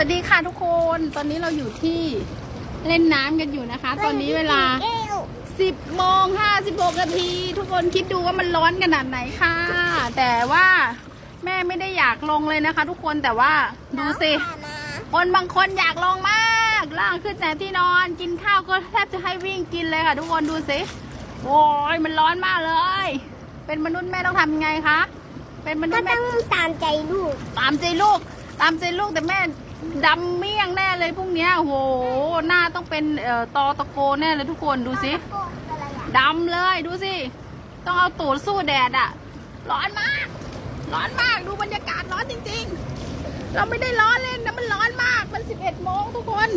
สวัสดีค่ะทุกคน ตอนนี้เราอยู่ที่เล่นน้ำกันอยู่นะคะ ตอนนี้เวลา 10โมง56นาที ทุกคนคิดดูว่ามันร้อนขนาดไหนค่ะ แต่ว่าแม่ไม่ได้อยากลงเลยนะคะ ทุกคนแต่ว่าดูสิคนบางคนอยากลงมากล่างขึ้นแต่ที่นอนกินข้าวก็แทบจะให้วิ่งกินเลยค่ะ ทุกคนดูสิโอ้ยมันร้อนมากเลย เป็นมนุษย์แม่ต้องทำยังไงคะเป็นมนุก็ษย์แม่ต้องตามใจลูก ตามใจลูก ตามใจลูกแต่แม่ ดำเมี่ยงแน่เลยพรุ่งเนี้ยโอ้โห หน้าต้องเป็นเอ่อตอตะโกแน่เลยทุกคนดูสิดำเลยดูสิ ต้องเอาตูดสู้แดดอะร้อนมาก ร้อนมากดูบรรยากาศร้อนจริง ๆ เราไม่ได้ร้อนเล่นนะมันร้อนมากมันสิบเอ็ดโมงทุกคน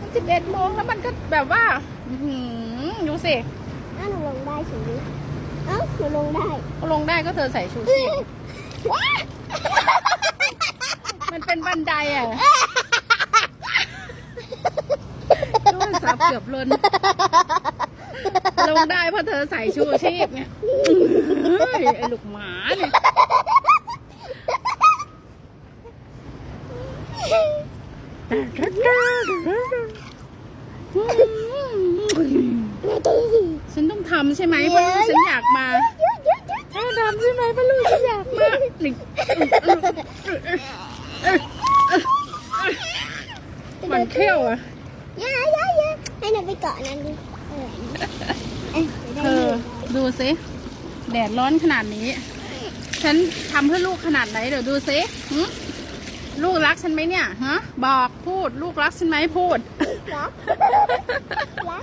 มันสิบเอ็ดโมงแล้วมันก็แบบว่าอื้อหือดูสิอ้าวหนูลงได้ใช่ไหมเอ้าหนูลงได้ลงได้ก็เธอใส่ชูชีพว้ายมันเป็น บันไดอะดูมันซับเกือบล้นลงได้เพราะเธอใส่ชูชีพไงเฮ้ยไอ้ลูกหมาเนี่ยฉันต้องทำใช่ไหมเพราะลูกฉันอยากมาต้องทำใช่ไหมเพราะลูกฉันอยากมาหนึ่ง มันเขี้ยวอะย่าย่าย่าให้หนูไปเกาะนั้นดูเออเอ้ยจะเธได้อดูดูสิแดดร้อนขนาดนี้ ฉันทำเพื่อลูกขนาดไหนเดี๋ยวดูสิหึลูกรักฉันไหมเนี่ยฮะบอกพูดลูกรักฉันไหมพูดรักรัก